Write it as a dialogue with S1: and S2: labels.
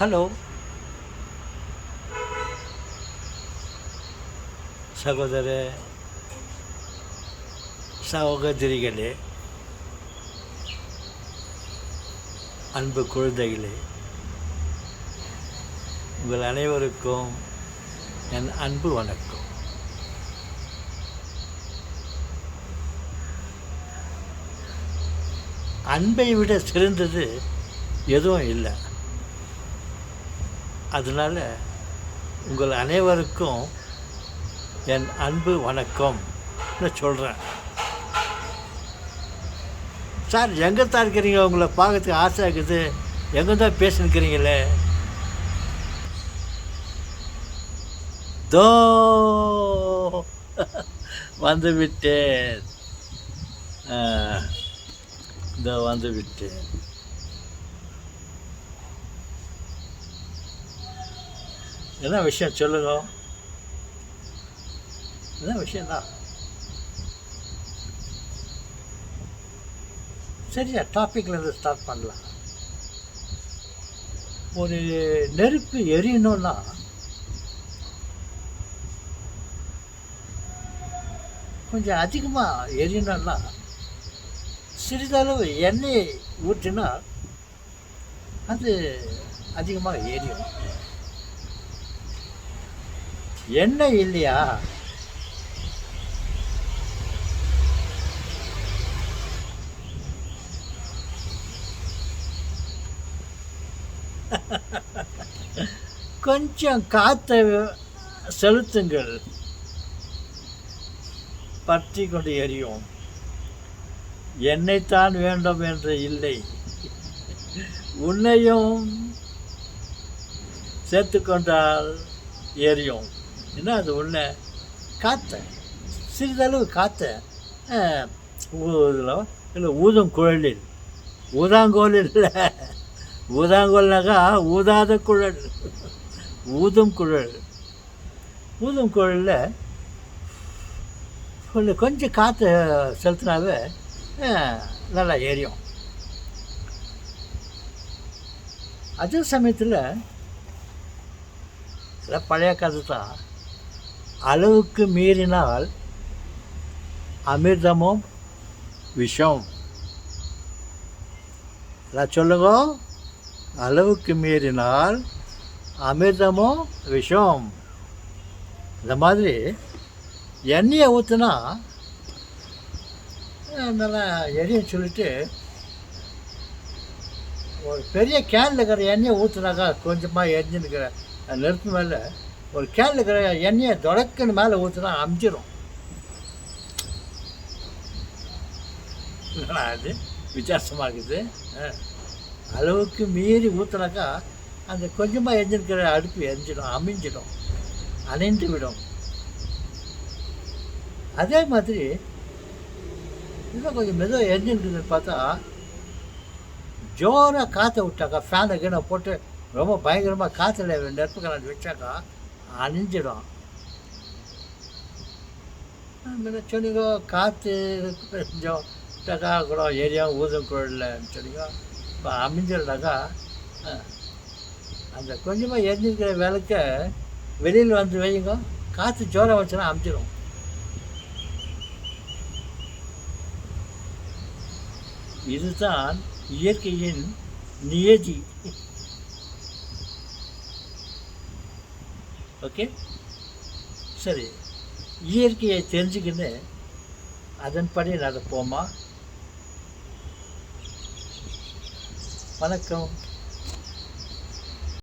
S1: Hello. சகோதர சகோதரிகளே அன்பு குழந்தைகளே உங்கள் அனைவருக்கும் என் அன்பு வணக்கம். அன்பை விட சிறந்தது எதுவும் இல்லை. அதனால் உங்கள் அனைவருக்கும் என் அன்பு வணக்கம்னு சொல்கிறேன் சார் எங்கே தான் இருக்கிறீங்க? உங்களை பார்க்கறதுக்கு ஆசை இருக்குது. எங்கே தான் பேசினுக்கிறீங்களே? தோ வந்து விட்டேன். இதோ வந்து விட்டேன். என்ன விஷயம் சொல்லுங்க? என்ன விஷயந்தான் சரியா டாப்பிக்லேருந்து ஸ்டார்ட் பண்ணலாம். ஒரு நெருப்பு எரியணும்னா கொஞ்சம் அதிகமாக எரியணும்னா சிறிதளவு எண்ணெய் ஊற்றினா அது அதிகமாக எரியும் எண்ணெய் இல்லையா? கொஞ்சம் காற்றை செலுத்துங்கள். பற்றி கொண்டு எரியும். என்னைத்தான் வேண்டும் என்று இல்லை. உன்னையும் சேர்த்துக்கொண்டால் எரியும். என்ன அது ஒன்று காற்ற சிறிதளவு காற்று இதில் இல்லை ஊதும் குழலில். ஊதாங்கோல் இல்லை ஊதாங்கோல்னாக்கா ஊதாத குழல். ஊதும் குழல். ஊதும் குழலில் கொஞ்சம் கொஞ்சம் காற்று செலுத்தினாவே நல்லா எரியும். அதே சமயத்தில் இதெல்லாம் பழைய கதை தான் அளவுக்கு மீறினால் அமிர்தமும் விஷம். நான் சொல்லுங்க. அளவுக்கு மீறினால் அமிர்தமும் விஷம். இந்த மாதிரி எண்ணெயை ஊற்றுனா நல்லா எரியும் சொல்லிட்டு ஒரு பெரிய கேனில் இருக்கிற எண்ணெயை ஊற்றுனாக்கா கொஞ்சமாக எரிஞ்சுன்னுக்கிற இருக்கிற மேலே ஒரு கேனில் இருக்கிற எண்ணெயை தொடக்குன்னு மேலே ஊற்றுனா அமிச்சிடும் என்னடா அது வித்தியாசமாக இருக்குது. ஆ. அளவுக்கு மீறி ஊற்றுனாக்கா அந்த கொஞ்சமாக எரிஞ்சிருக்கிற அடுப்பு எரிஞ்சிடும் அமைஞ்சிடும் அணைந்து விடும். அதே மாதிரி இன்னும் கொஞ்சம் மெதுவாக எரிஞ்சுருக்குதுன்னு பார்த்தா ஜோராக காற்றை விட்டாக்கா ஃபேனை கீழே போட்டு ரொம்ப பயங்கரமாக காற்றுல நெருப்பு கலந்து வச்சாக்கா அணிஞ்சிடும் முன்ன சொன்னீங்க காற்று கொஞ்சம் டக்கா கூட ஏரியா ஊதும் குழல்னு சொன்னீங்க இப்போ அமைஞ்சிருந்தாக்கா அந்த கொஞ்சமாக எரிஞ்சிருக்கிற விளக்க வெளியில் வந்து வைங்க. காற்று ஜோரம் வச்சுன்னா அமைச்சிடும் இதுதான் இயற்கையின் நியதி. ஓகே? சரி இயற்கையை தெரிஞ்சுக்கின்னு அதன்படி நடப்போமா? வணக்கம்.